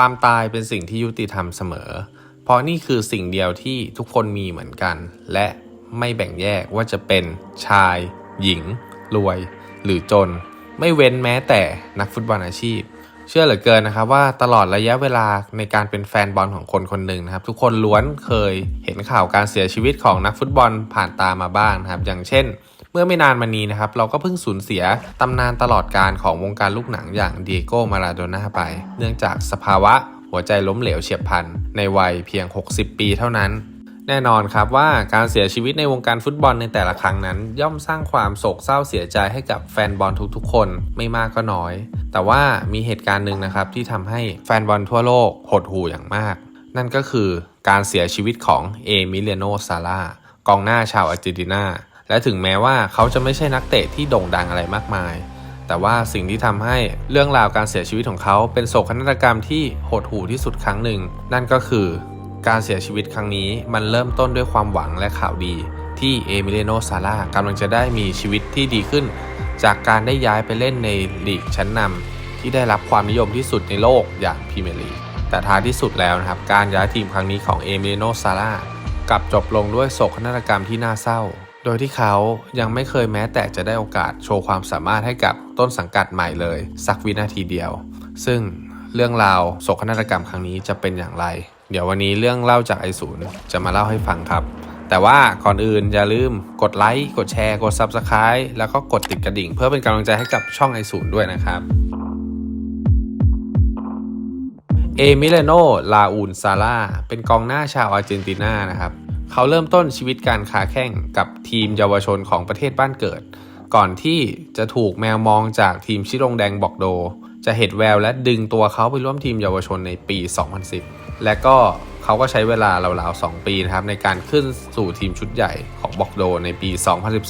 ความตายเป็นสิ่งที่ยุติธรรมเสมอ เพราะนี่คือสิ่งเดียวที่ทุกคนมีเหมือนกัน และไม่แบ่งแยกว่าจะเป็นชาย หญิง รวย หรือจน ไม่เว้นแม้แต่นักฟุตบอลอาชีพ เชื่อเหลือเกินนะครับว่าตลอดระยะเวลาในการเป็นแฟนบอลของคนคนหนึ่งนะครับ ทุกคนล้วนเคยเห็นข่าวการเสียชีวิตของนักฟุตบอลผ่านตามาบ้างนะครับ อย่างเช่นเมื่อไม่นานมานี้นะครับ เราก็เพิ่งสูญเสียตำนานตลอดการของวงการลูกหนังอย่างเดียโก้มาราโดน่าไป เนื่องจากสภาวะหัวใจล้มเหลวเฉียบพลัน ในวัยเพียง 60 ปีเท่านั้น แน่นอนครับว่าการเสียชีวิตในวงการฟุตบอลในแต่ละครั้งนั้น ย่อมสร้างความโศกเศร้าเสียใจให้กับแฟนบอลทุกๆ คนไม่มากก็น้อย แต่ว่ามีเหตุการณ์หนึ่งนะครับที่ทำให้แฟนบอลทั่วโลกหดหู่อย่างมาก นั่นก็คือการเสียชีวิตของเอมิเลโนซาร่ากองหน้าชาวอาร์เจนตินา และถึงแม้ว่าเขาจะไม่ใช่นักเตะที่โด่งดังอะไรมากมาย แต่ว่าสิ่งที่ทำให้เรื่องราวการเสียชีวิตของเขาเป็นโศกนาฏกรรมที่โหดหู่ที่สุดครั้งหนึ่ง นั่นก็คือการเสียชีวิตครั้งนี้มันเริ่มต้นด้วยความหวังและข่าวดี ที่เอมิเลโนซาร่ากำลังจะได้มีชีวิตที่ดีขึ้น จากการได้ย้ายไปเล่นในลีกชั้นนำที่ได้รับความนิยมที่สุดในโลกอย่างพรีเมียร์ลีกแต่ท้ายที่สุดแล้วนะครับ การย้ายทีมครั้งนี้ของเอมิเลโนซาร่ากลับจบลงด้วยโศกนาฏกรรมที่น่าเศร้า โดยที่เขายังไม่เคยแม้แต่จะได้โอกาสโชว์ความสามารถให้กับต้นสังกัดใหม่เลย สักวินาทีเดียว ซึ่งเรื่องราวโศกนาฏกรรมครั้งนี้จะเป็นอย่างไร เดี๋ยววันนี้เรื่องเล่าจากไอศูนย์จะมาเล่าให้ฟังครับ แต่ว่าก่อนอื่นอย่าลืมกดไลค์กดแชร์กด Subscribe แล้วก็กดติดกระดิ่ง เพื่อเป็นกำลังใจให้กับช่องไอศูนย์ด้วยนะครับเอมิเลโนลาอูนซาร่าเป็นกองหน้าชาวอาร์เจนตินานะครับ เขาเริ่มต้นชีวิตการค้าแข่งกับทีมเยาวชนของประเทศบ้านเกิด ก่อนที่จะถูกแมวมองจากทีมชิโรงแดงบอกโด จะเห็นแววและดึงตัวเขาไปร่วมทีมเยาวชนในปี 2010 และก็เขาก็ใช้เวลาราวๆ 2 ปีนะครับในการขึ้นสู่ทีมชุดใหญ่ของบอกโดในปี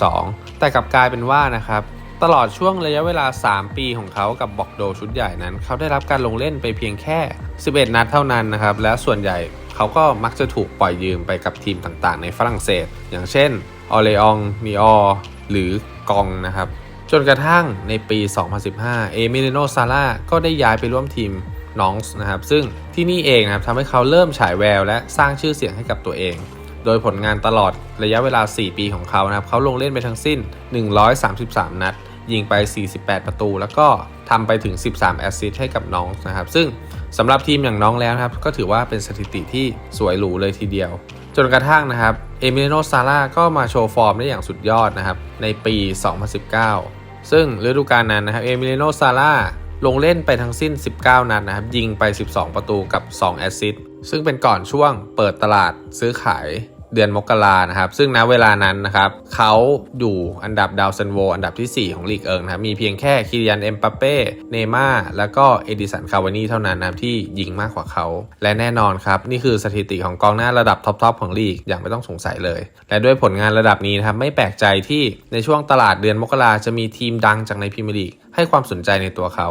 2012 แต่กลับกลายเป็นว่านะครับตลอดช่วงระยะเวลา 3 ปีของเขากับบอกโดชุดใหญ่นั้น เขาได้รับการลงเล่นไปเพียงแค่ 11 นัดเท่านั้นนะครับ และส่วนใหญ่ เขาก็มักจะถูกปล่อยยืมไปกับทีมต่างๆ ในฝรั่งเศส อย่างเช่นออเลองนีออหรือกองนะครับ จนกระทั่งในปี 2015 เอมิเลโนซาร่าก็ได้ย้ายไปร่วมทีมน้องส์นะครับ ซึ่งที่นี่เองนะครับทำให้เขาเริ่มฉายแววและสร้างชื่อเสียงให้กับตัวเอง โดยผลงานตลอดระยะเวลา 4 ปีของเขานะครับเขาลงเล่นไปทั้งสิ้น 133 นัด ยิงไป 48 ประตู แล้วก็ทำไปถึง 13 แอสซิสต์ให้กับน้องนะครับ ซึ่ง สำหรับทีมอย่างน้องแล้วนะครับ ก็ถือว่าเป็นสถิติที่สวยหรูเลยทีเดียว จนกระทั่งนะครับ เอมิเลโนซาร่าก็มาโชว์ฟอร์มได้อย่างสุดยอดนะครับ ในปี 2019 ซึ่งฤดูกาลนั้นนะครับ เอมิเลโนซาร่าลงเล่นไปทั้งสิ้น 19 นัดนะครับ ยิงไป 12 ประตูกับ 2 แอสซิสต์ซึ่งเป็นก่อนช่วงเปิดตลาดซื้อขาย เดือนมกรานะครับ ซึ่งณเวลานั้นนะครับเขาอยู่อันดับดาวซันโวอันดับทีสี่4 ของลีกเอิงนะครับมีเพียงแค่คิริยันเอ็มปัปเป้เนม่าแล้วก็เอดิสันคาวานีเท่านั้นนะที่ยิงมากกว่าเขา และแน่นอนครับ นี่คือสถิติของกองหน้าระดับท็อปๆของลีกอย่างไม่ต้องสงสัยเลย และด้วยผลงานระดับนี้นะครับไม่แปลกใจที่ในช่วงตลาดเดือนมกราจะมีทีมดังจากในพรีเมียร์ลีกให้ความสนใจในตัวเขา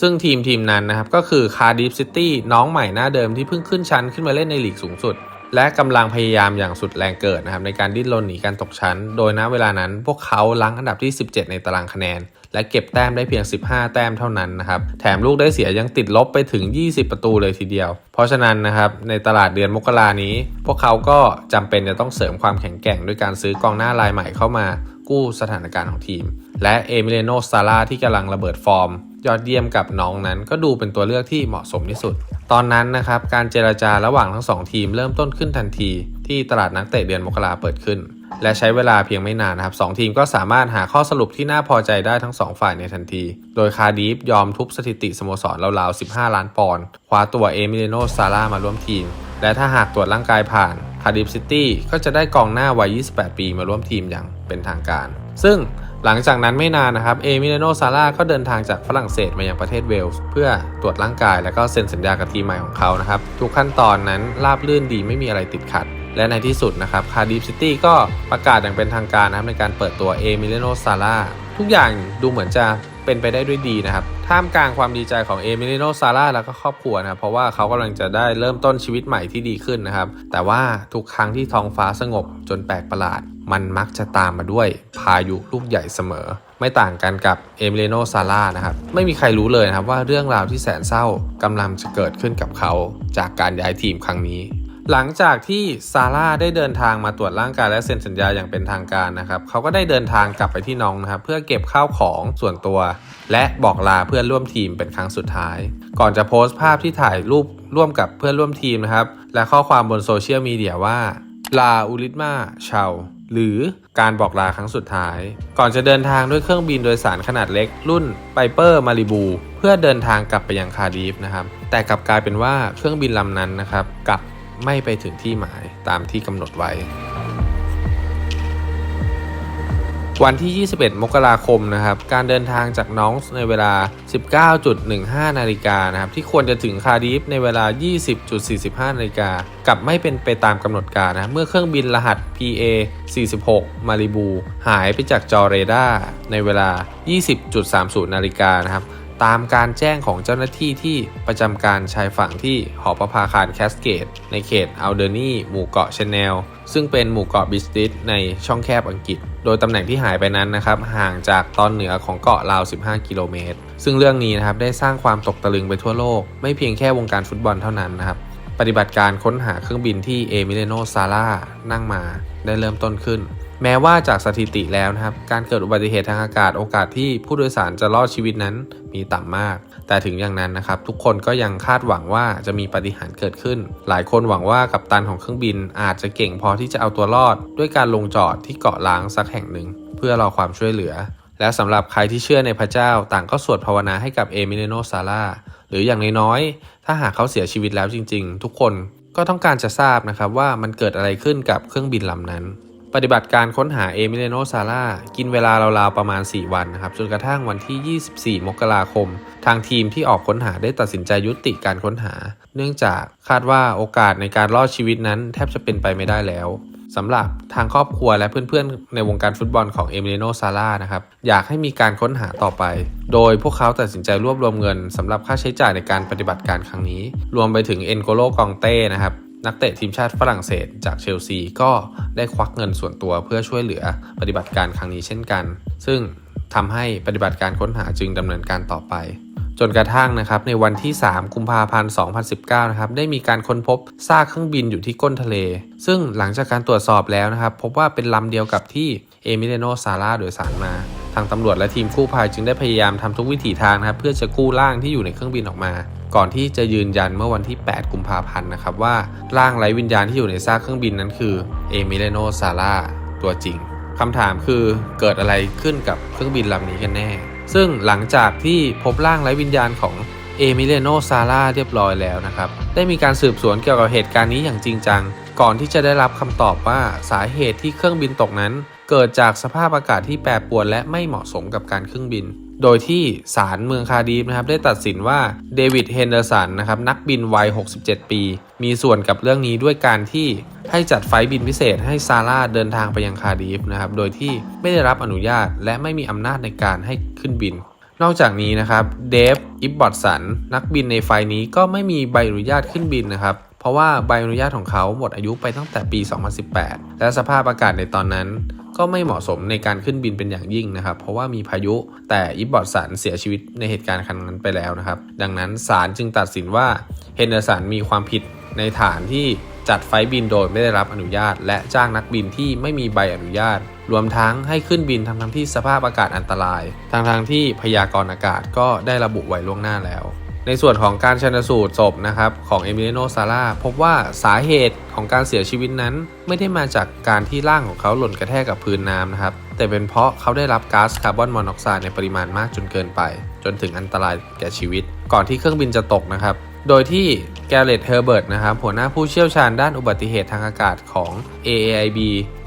ซึ่งทีมทีมนั้นนะครับก็คือคาร์ดิฟซิตี้น้องใหม่หน้าเดิมที่เพิ่งขึ้นชั้นขึ้นมาเล่นในลีกสูงสุด และกำลังพยายามอย่างสุดแรงเกิดนะครับในการดิ้นรนหนีการตกชั้น โดยณเวลานั้นพวกเขาลังอันดับที่ 17 ในตารางคะแนน และเก็บแต้มได้เพียง 15 แต้มเท่านั้นนะครับแถมลูกได้เสียยังติดลบไปถึง 20 ประตูเลยทีเดียว เพราะฉะนั้นนะครับในตลาดเดือนมกรานี้ พวกเขาก็จำเป็นจะต้องเสริมความแข็งแกร่งด้วยการซื้อกองหน้ารายใหม่เข้ามากู้สถานการณ์ของทีม และเอมิเลโนซาร่าที่กำลังระเบิดฟอร์ม ยอดเยี่ยมกับน้องนั้นก็ดูเป็นตัวเลือกที่เหมาะสมที่สุด ตอนนั้นนะครับการเจรจาระหว่างทั้งสองทีมเริ่มต้นขึ้นทันที ที่ตลาดนักเตะเดือนมกราเปิดขึ้น และใช้เวลาเพียงไม่นานนะครับสองทีมก็สามารถหาข้อสรุปที่น่าพอใจได้ทั้งสองฝ่ายในทันที โดยคาร์ดีฟยอมทุบสถิติสโมสรราวๆ 15 ล้านปอนด์คว้าตัวเอมิเลโนซาร่ามาร่วมทีม และถ้าหากตรวจร่างกายผ่านคาร์ดิฟซิตี้ก็จะได้กองหน้าวัย 28 ปีมาร่วมทีมอย่างเป็นทางการ ซึ่ง หลังจากนั้นไม่นานนะครับเอมิเลโนซาร่าก็เดินทางจากฝรั่งเศสมายังประเทศเวลส์เพื่อตรวจร่างกายและก็เซ็นสัญญากับทีมใหม่ของเขานะครับทุกขั้นตอนนั้นราบลื่นดีไม่มีอะไรติดขัด และในที่สุดนะครับคาร์ดิฟซิตี้ก็ประกาศอย่างเป็นทางการนะครับในการเปิดตัวเอมิเลโนซาร่าทุกอย่างดูเหมือนจะเป็นไปได้ด้วยดีนะครับ ท่ามกลางความดีใจของเอมิเลโนซาร่าแล้วก็ครอบครัวนะครับ เพราะว่าเขากำลังจะได้เริ่มต้นชีวิตใหม่ที่ดีขึ้นนะครับ แต่ว่าทุกครั้งที่ท้องฟ้าสงบจนแปลกประหลาด มันมักจะตามมาด้วยพายุลูกใหญ่เสมอ ไม่ต่างกันกับเอมิเลโนซาร่านะครับ ไม่มีใครรู้เลยนะครับว่าเรื่องราวที่แสนเศร้ากำลังจะเกิดขึ้นกับเขาจากการย้ายทีมครั้งนี้หลังจากที่ซาร่าได้เดินทางมาตรวจร่างกายและเซ็นสัญญาอย่างเป็นทางการนะครับ เขาก็ได้เดินทางกลับไปที่น้องนะครับ เพื่อเก็บข้าวของส่วนตัว และบอกลาเพื่อนร่วมทีมเป็นครั้งสุดท้าย ก่อนจะโพสต์ภาพที่ถ่ายรูปร่วมกับเพื่อนร่วมทีมนะครับ และข้อความบนโซเชียลมีเดียว่าลาอุลิตมาชาว หรือการบอกลาครั้งสุดท้าย ก่อนจะเดินทางด้วยเครื่องบินโดยสารขนาดเล็ก รุ่นไ i เปอร์มาริบูเพื่อเดินทางกลับไปยังคาร์ดีฟนะครับ แต่กลับกลายเป็นว่าเครื่องบินลำนั้นนะครับกลับไม่ไปถึงที่หมายตามที่กำหนดไว้ วันที่ 21 มกราคมนะครับ การเดินทางจากน้องในเวลา 19.15 นาฬิกานะครับ ที่ควรจะถึงคาดิฟในเวลา 20.45 นาฬิกา กลับไม่เป็นไปตามกำหนดการนะ เมื่อเครื่องบินรหัส PA 46 มาริบู หายไปจากจอเรดาร์ในเวลา 20.30 นาฬิกานะครับ ตามการแจ้งของเจ้าหน้าที่ที่ประจำการชายฝั่งที่หอประภาคารแคสเกต ในเขตอัลเดอร์นีหมู่เกาะชแนล ซึ่งเป็นหมู่เกาะบิสติสในช่องแคบอังกฤษ โดยตำแหน่งที่หายไปนั้นนะครับห่างจากตอนเหนือของเกาะราว 15 กิโลเมตร ซึ่งเรื่องนี้นะครับได้สร้างความตกตะลึงไปทั่วโลก ไม่เพียงแค่วงการฟุตบอลเท่านั้นนะครับปฏิบัติการค้นหาเครื่องบินที่เอมิเลโนซาร่านั่งมาได้เริ่มต้นขึ้น แม้ว่าจากสถิติแล้วนะครับ การเกิดอุบัติเหตุทางอากาศโอกาสที่ผู้โดยสารจะรอดชีวิตนั้นมีต่ำมาก แต่ถึงอย่างนั้นนะครับ ทุกคนก็ยังคาดหวังว่าจะมีปาฏิหารย์เกิดขึ้น หลายคนหวังว่ากัปตันของเครื่องบินอาจจะเก่งพอที่จะเอาตัวรอด ด้วยการลงจอดที่เกาะล้างสักแห่งหนึ่ง เพื่อรอความช่วยเหลือ และสำหรับใครที่เชื่อในพระเจ้า ต่างก็สวดภาวนาให้กับเอมิเลโนซาร่าหรืออย่างน้อยๆถ้าหากเขาเสียชีวิตแล้วจริง ๆ ทุกคนก็ต้องการจะทราบนะครับว่ามันเกิดอะไรขึ้นกับเครื่องบินลำนั้น ปฏิบัติการค้นหาเอมิเลโนซาร่ากินเวลาราวๆประมาณ 4 วันนะครับ จนกระทั่งวันที่ 24 มกราคม ทางทีมที่ออกค้นหาได้ตัดสินใจยุติการค้นหา เนื่องจากคาดว่าโอกาสในการรอดชีวิตนั้นแทบจะเป็นไปไม่ได้แล้วสำหรับทางครอบครัวและเพื่อนๆ ในวงการฟุตบอลของเอมิเลโนซาร่านะครับ อยากให้มีการค้นหาต่อไป โดยพวกเขาตัดสินใจรวบรวมเงินสำหรับค่าใช้จ่ายในการปฏิบัติการครั้งนี้ รวมไปถึงเอ็นโกโลกองเต้นะครับ นักเตะทีมชาติฝรั่งเศสจากเชลซีก็ได้ควักเงินส่วนตัวเพื่อช่วยเหลือปฏิบัติการครั้งนี้เช่นกัน ซึ่งทำให้ปฏิบัติการค้นหาจึงดำเนินการต่อไป จนกระทั่งนะครับในวันที่ 3 กุมภาพันธ์ 2019 นะครับได้มีการค้นพบซากเครื่องบินอยู่ที่ก้นทะเล ซึ่งหลังจากการตรวจสอบแล้วนะครับ พบว่าเป็นลำเดียวกับที่ เอมิเลโนซาร่าโดยสารมา ทางตำรวจและทีมกู้ภัยจึงได้พยายามทำทุกวิถีทางนะครับเพื่อจะกู้ร่างที่อยู่ในเครื่องบินออกมา ก่อนที่จะยืนยันเมื่อวันที่ 8 กุมภาพันธ์นะครับว่าร่างไร้วิญญาณที่อยู่ในซากเครื่องบินนั้นคือเอมิเลโนซาร่าตัวจริงคำถามคือเกิดอะไรขึ้นกับเครื่องบินลำนี้กันแน่ ซึ่งหลังจากที่พบร่างไร้วิญญาณของเอมิเลโนซาร่าเรียบร้อยแล้วนะครับ ได้มีการสืบสวนเกี่ยวกับเหตุการณ์นี้อย่างจริงจัง ก่อนที่จะได้รับคำตอบว่าสาเหตุที่เครื่องบินตกนั้น เกิดจากสภาพอากาศที่แปรปรวนและไม่เหมาะสมกับการเครื่องบิน โดยที่ศาลเมืองคาดีฟนะครับได้ตัดสินว่าเดวิดเฮนเดอร์สันนะครับนักบินวัย 67 ปี มีส่วนกับเรื่องนี้ด้วยการที่ให้จัดไฟบินพิเศษให้ซาร่าเดินทางไปยังคาดีฟนะครับโดยที่ไม่ได้รับอนุญาตและไม่มีอำนาจในการให้ขึ้นบินนอกจากนี้นะครับเดฟอิบบอตสันนักบินในไฟนี้ก็ไม่มีใบอนุญาตขึ้นบินนะครับ เพราะว่าใบอนุญาตของเขาหมดอายุไปตั้งแต่ปี 2018 และสภาพอากาศในตอนนั้น ก็ไม่เหมาะสมในการขึ้นบินเป็นอย่างยิ่งนะครับ เพราะว่ามีพายุ แต่อิบบอตสันเสียชีวิตในเหตุการณ์ครั้งนั้นไปแล้วนะครับ ดังนั้นศาลจึงตัดสินว่าเฮนเดอร์สันมีความผิดในฐานที่จัดไฟบินโดยไม่ได้รับอนุญาต และจ้างนักบินที่ไม่มีใบอนุญาต รวมทั้งให้ขึ้นบินทั้งทั้งที่สภาพอากาศอันตรายทั้งทั้งที่พยากรณ์อากาศก็ได้ระบุไว้ล่วงหน้าแล้ว ในส่วนของการชันสูตรศพนะครับของเอมิเลโนซาร่าพบว่าสาเหตุของการเสียชีวิตนั้น ไม่ได้มาจากการที่ร่างของเขาหล่นกระแทกกับพื้นน้ำนะครับ แต่เป็นเพราะเขาได้รับก๊าซคาร์บอนมอนอกไซด์ในปริมาณมากจนเกินไป จนถึงอันตรายแก่ชีวิต ก่อนที่เครื่องบินจะตกนะครับ โดยที่แกเรตเฮอร์เบิร์ตนะครับหัวหน้าผู้เชี่ยวชาญด้านอุบัติเหตุทางอากาศของ AAIB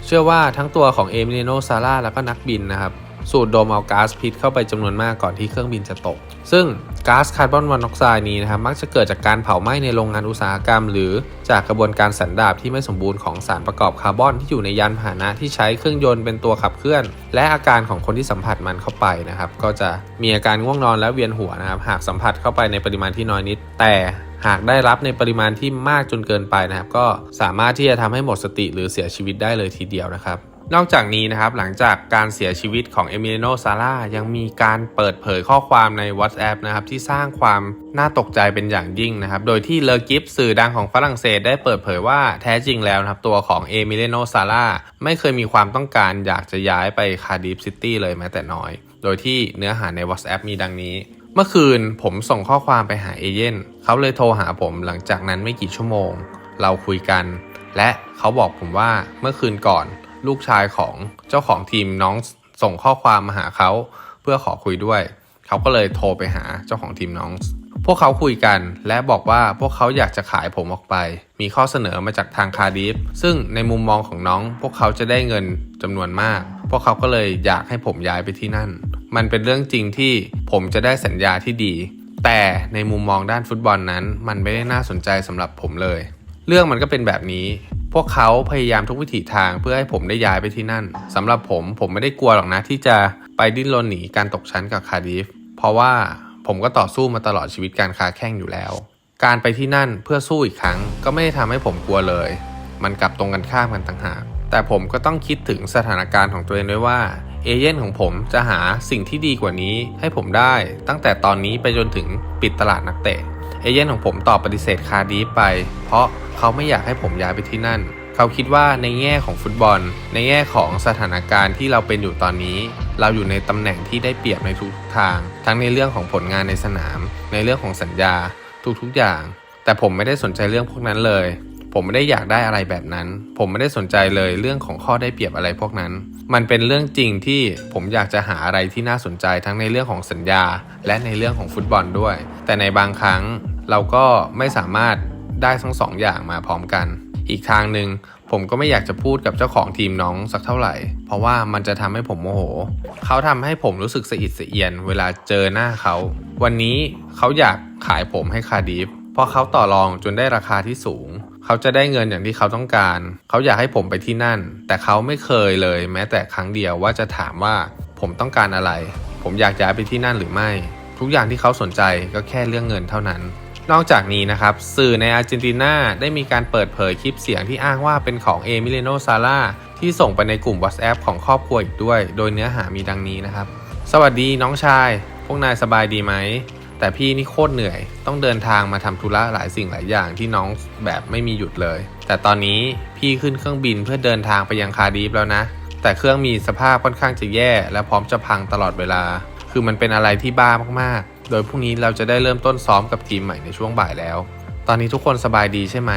เชื่อว่าทั้งตัวของเอมิเลโนซาร่าแล้วก็นักบินนะครับ สูดดมเอาก๊าซพิษเข้าไปจำนวนมากก่อนที่เครื่องบินจะตก ซึ่งก๊าซคาร์บอนมอนอกไซด์นี้นะครับมักจะเกิดจากการเผาไหม้ในโรงงานอุตสาหกรรม หรือจากกระบวนการสันดาบที่ไม่สมบูรณ์ของสารประกอบคาร์บอนที่อยู่ในยานพาหนะที่ใช้เครื่องยนต์เป็นตัวขับเคลื่อน และอาการของคนที่สัมผัสมันเข้าไปนะครับ ก็จะมีอาการง่วงนอนและเวียนหัวนะครับหากสัมผัสเข้าไปในปริมาณที่น้อยนิดแต่ หากได้รับในปริมาณที่มากจนเกินไปนะครับ ก็สามารถที่จะทำให้หมดสติหรือเสียชีวิตได้เลยทีเดียวนะครับ นอกจากนี้นะครับหลังจากการเสียชีวิตของเอมิเลโนซาร่ายังมีการเปิดเผยข้อความใน WhatsApp นะครับที่สร้างความน่าตกใจเป็นอย่างยิ่งนะครับ โดยที่เลอกิฟสื่อดังของฝรั่งเศสได้เปิดเผยว่าแท้จริงแล้วนะครับ ตัวของเอมิเลโนซาร่าไม่เคยมีความต้องการอยากจะย้ายไปคาร์ดิฟซิตี้เลยแม้แต่น้อย โดยที่เนื้อหาใน WhatsApp มีดังนี้ เมื่อคืนผมส่งข้อความไปหาเอเย่นเขาเลยโทรหาผมหลังจากนั้นไม่กี่ชั่วโมง เราคุยกัน และเขาบอกผมว่าเมื่อคืนก่อน ลูกชายของเจ้าของทีมน้องส่งข้อความมาหาเขาเพื่อขอคุยด้วย เขาก็เลยโทรไปหาเจ้าของทีมน้อง พวกเขาคุยกันและบอกว่าพวกเขาอยากจะขายผมออกไป มีข้อเสนอมาจากทางคาร์ดิฟซึ่งในมุมมองของน้อง พวกเขาจะได้เงินจำนวนมาก พวกเขาก็เลยอยากให้ผมย้ายไปที่นั่น มันเป็นเรื่องจริงที่ผมจะได้สัญญาที่ดี แต่ในมุมมองด้านฟุตบอลนั้น มันไม่ได้น่าสนใจสำหรับผมเลย เรื่องมันก็เป็นแบบนี้ พวกเขาพยายามทุกวิถีทางเพื่อให้ผมได้ย้ายไปที่นั่นสำหรับผมผมไม่ได้กลัวหรอกนะที่จะไปดิ้นรนหนีการตกชั้นกับคาดิฟเพราะว่าผมก็ต่อสู้มาตลอดชีวิตการค้าแข่งอยู่แล้ว การไปที่นั่นเพื่อสู้อีกครั้ง ก็ไม่ได้ทำให้ผมกลัวเลย มันกลับตรงกันข้ามกันต่างหากแต่ผมก็ต้องคิดถึงสถานการณ์ของตัวเองด้วยว่า เอเย่นของผมจะหาสิ่งที่ดีกว่านี้ให้ผมได้ตั้งแต่ตอนนี้ไปจนถึงปิดตลาดนักเตะ เอเย่นของผมตอบปฏิเสธคาร์ดีไป เพราะเขาไม่อยากให้ผมย้ายไปที่นั่น เขาคิดว่าในแง่ของฟุตบอล ในแง่ของสถานการณ์ที่เราเป็นอยู่ตอนนี้ เราอยู่ในตำแหน่งที่ได้เปรียบในทุกทาง ทั้งในเรื่องของผลงานในสนาม ในเรื่องของสัญญาทุกๆอย่าง แต่ผมไม่ได้สนใจเรื่องพวกนั้นเลย ผมไม่ได้อยากได้อะไรแบบนั้น ผมไม่ได้สนใจเลยเรื่องของข้อได้เปรียบอะไรพวกนั้น มันเป็นเรื่องจริงที่ผมอยากจะหาอะไรที่น่าสนใจทั้งในเรื่องของสัญญา และในเรื่องของฟุตบอลด้วย แต่ในบางครั้งเราก็ไม่สามารถได้ทั้งสองอย่างมาพร้อมกัน อีกทางหนึ่งผมก็ไม่อยากจะพูดกับเจ้าของทีมน้องสักเท่าไหร่ เพราะว่ามันจะทำให้ผมโมโห เขาทำให้ผมรู้สึกสะอิดสะเอียน เวลาเจอหน้าเขา วันนี้เขาอยากขายผมให้คาร์ดิฟเพราะเขาต่อรองจนได้ราคาที่สูง เขาจะได้เงินอย่างที่เขาต้องการ เขาอยากให้ผมไปที่นั่น แต่เขาไม่เคยเลย แม้แต่ครั้งเดียวว่าจะถามว่าผมต้องการอะไร ผมอยากย้ายไปที่นั่นหรือไม่ ทุกอย่างที่เขาสนใจก็แค่เรื่องเงินเท่านั้น นอกจากนี้นะครับ สื่อในอาร์เจนตินาได้มีการเปิดเผยคลิปเสียงที่อ้างว่าเป็นของเอมิเลโนซาร่าที่ส่งไปในกลุ่ม WhatsApp ของครอบครัวอีกด้วย โดยเนื้อหามีดังนี้นะครับ สวัสดีน้องชาย พวกนายสบายดีไหม แต่พี่นี่โคตรเหนื่อย ต้องเดินทางมาทำธุระหลายสิ่งหลายอย่างที่น้องแบบไม่มีหยุดเลย แต่ตอนนี้พี่ขึ้นเครื่องบินเพื่อเดินทางไปยังคาดิฟแล้วนะ แต่เครื่องมีสภาพค่อนข้างจะแย่ และพร้อมจะพังตลอดเวลา คือมันเป็นอะไรที่บ้ามากๆ โดยพรุ่งนี้เราจะได้เริ่มต้นซ้อมกับทีมใหม่ในช่วงบ่ายแล้ว ตอนนี้ทุกคนสบายดีใช่ไหม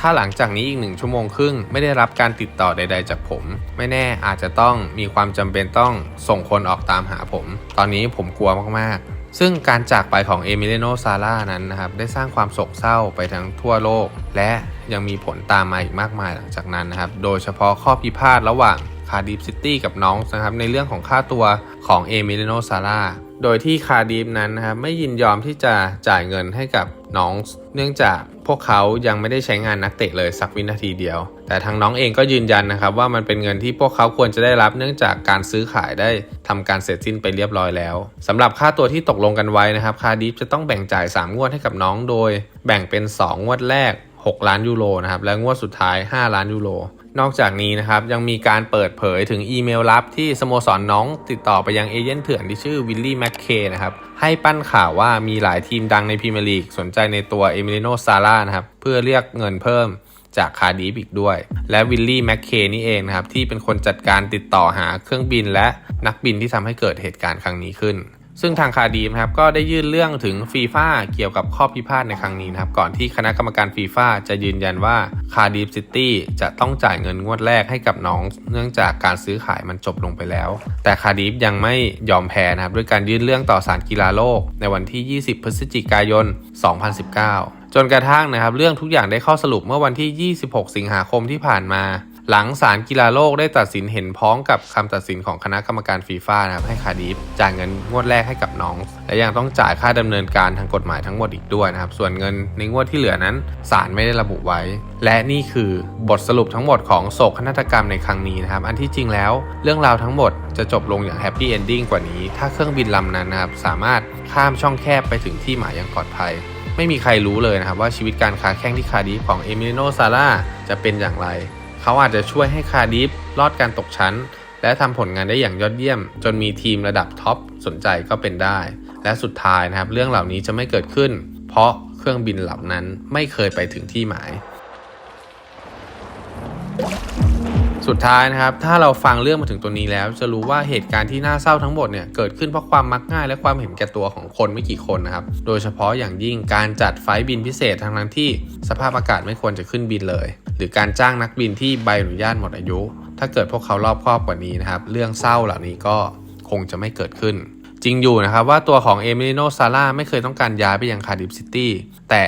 ถ้าหลังจากนี้อีกหนึ่งชั่วโมงครึ่งไม่ได้รับการติดต่อใด ๆ จากผม ไม่แน่อาจจะต้องมีความจำเป็นต้องส่งคนออกตามหาผม ตอนนี้ผมกลัวมากๆ ซึ่งการจากไปของเอมิเลโนซาร่านั้นนะครับได้สร้างความโศกเศร้าไปทั้งทั่วโลก และยังมีผลตามมาอีกมากมายหลังจากนั้นนะครับ โดยเฉพาะข้อพิพาทระหว่างคาร์ดิฟซิตี้กับน้องนะครับในเรื่องของค่าตัวของเอมิเลโนซาร่าโดยที่คาร์ดิฟนั้นนะครับไม่ยินยอมที่จะจ่ายเงินให้กับน้อง เนื่องจากพวกเขายังไม่ได้ใช้งานนักเตะเลยสักวินาทีเดียว แต่ทางน้องเองก็ยืนยันนะครับว่ามันเป็นเงินที่พวกเขาควรจะได้รับเนื่องจากการซื้อขายได้ทำการเสร็จสิ้นไปเรียบร้อยแล้วสำหรับค่าตัวที่ตกลงกันไว้นะครับคาร์ดิฟจะต้องแบ่งจ่าย 3 งวดให้กับน้องโดย แบ่งเป็น 2 งวดแรก 6 ล้านยูโรนะครับและงวดสุดท้าย 5 ล้านยูโรนอกจากนี้นะครับยังมีการเปิดเผยถึงอีเมลลับที่สโมสรนน้องติดต่อไปยังเอเย่นเถื่อนที่ชื่อวิลลี่แมคเคนะครับให้ปั้นข่าวว่ามีหลายทีมดังในพรีเมียร์ลีกสนใจในตัวเอมิเลโนซาร่านะครับเพื่อเรียกเงินเพิ่ม จากคาดิฟอีกด้วย และวิลลี่แมคเคนี่เองนะครับ ที่เป็นคนจัดการติดต่อหาเครื่องบินและนักบินที่ทำให้เกิดเหตุการณ์ครั้งนี้ขึ้น ซึ่งทางคาดีมครับก็ได้ยื่นเรื่องถึงฟีฟ่าเกี่ยวกับข้อพิพาทในครั้งนี้นะครับ ก่อนที่คณะกรรมการฟีฟ่าจะยืนยันว่าคาดีมซิตี้จะต้องจ่ายเงินงวดแรกให้กับน้อง เนื่องจากการซื้อขายมันจบลงไปแล้ว แต่คาดีฟยังไม่ยอมแพ้นะครับด้วยการยื่นเรื่องต่อศาลกีฬาโลก ในวันที่ 20 พฤศจิกายน 2019 จนกระทั่งนะครับ เรื่องทุกอย่างได้ข้อสรุปเมื่อวันที่ 26 สิงหาคมที่ผ่านมา หลังศาลกีฬาโลกได้ตัดสินเห็นพ้องกับคำตัดสินของคณะกรรมการฟีฟ่านะครับให้คาดิฟจ่ายเงินงวดแรกให้กับน้อง และยังต้องจ่ายค่าดำเนินการทางกฎหมายทั้งหมดอีกด้วยนะครับ ส่วนเงินในงวดที่เหลือนั้นศาลไม่ได้ระบุไว้ และนี่คือบทสรุปทั้งหมดของโศกนาฏกรรมในครั้งนี้นะครับ อันที่จริงแล้วเรื่องราวทั้งหมดจะจบลงอย่างแฮปปี้เอนดิ้งกว่านี้ ถ้าเครื่องบินลำนั้นนะครับสามารถข้ามช่องแคบไปถึงที่หมายอย่างปลอดภัย ไม่มีใครรู้เลยนะครับว่าชีวิตการค้าแข่งที่คาดิฟของเอมิลิโนซาร่าจะเป็นอย่างไร เขาอาจจะช่วยให้คาดิฟรอดการตกชั้น และทำผลงานได้อย่างยอดเยี่ยม จนมีทีมระดับท็อปสนใจก็เป็นได้ และสุดท้ายนะครับเรื่องเหล่านี้จะไม่เกิดขึ้น เพราะเครื่องบินเหล่านั้นไม่เคยไปถึงที่หมาย สุดท้ายนะครับ ถ้าเราฟังเรื่องมาถึงตัวนี้แล้ว จะรู้ว่าเหตุการณ์ที่น่าเศร้าทั้งหมดเนี่ยเกิดขึ้นเพราะความมักง่ายและความเห็นแก่ตัวของคนไม่กี่คนนะครับ โดยเฉพาะอย่างยิ่งการจัดไฟบินพิเศษทั้งนั้นที่สภาพอากาศไม่ควรจะขึ้นบินเลย หรือการจ้างนักบินที่ใบอนุญาตหมดอายุ ถ้าเกิดพวกเขารอบครอบกว่านี้นะครับ เรื่องเศร้าเหล่านี้ก็คงจะไม่เกิดขึ้น จริงอยู่นะครับว่าตัวของเอมิลิโนซาร่าไม่เคยต้องการย้ายไปยังคาร์ดิฟซิตี้แต่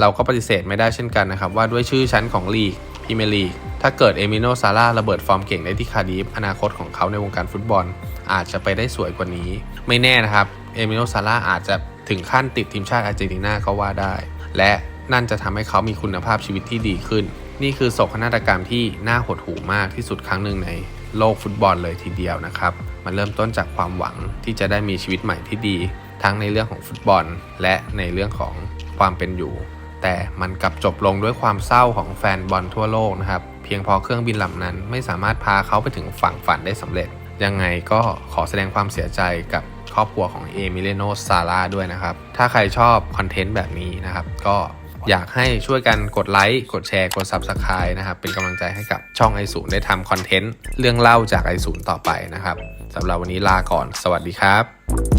เราก็ปฏิเสธไม่ได้เช่นกันนะครับว่าด้วยชื่อชั้นของลีกพรีเมลีก ถ้าเกิดเอมิโนซาร่าระเบิดฟอร์มเก่งได้ที่คาร์ดิฟอนาคตของเขาในวงการฟุตบอล อาจจะไปได้สวยกว่านี้ ไม่แน่นะครับเอมิโนซาร่าอาจจะถึงขั้นติดทีมชาติอาร์เจนตินาก็ว่าได้ และนั่นจะทำให้เขามีคุณภาพชีวิตที่ดีขึ้น นี่คือโศกนาฏกรรมที่น่าหดหู่มากที่สุดครั้งหนึ่งในโลกฟุตบอลเลยทีเดียวนะครับ มันเริ่มต้นจากความหวังที่จะได้มีชีวิตใหม่ที่ดี ทั้งในเรื่องของฟุตบอล และในเรื่องของความเป็นอยู่ แต่มันกลับจบลงด้วยความเศร้าของแฟนบอลทั่วโลกนะครับ เพียงพอเครื่องบินลำนั้นไม่สามารถพาเขาไปถึงฝั่งฝันได้สำเร็จ ยังไงก็ขอแสดงความเสียใจกับครอบครัวของเอมิเลโนซาร่าด้วยนะครับ ถ้าใครชอบคอนเทนต์แบบนี้นะครับ ก็อยากให้ช่วยกันกดไลค์ กดแชร์ กด Subscribe นะครับ เป็นกำลังใจให้กับช่องไอศูนย์ได้ทำคอนเทนต์เรื่องเล่าจากไอศูนย์ต่อไปนะครับสำหรับวันนี้ลาก่อน สวัสดีครับ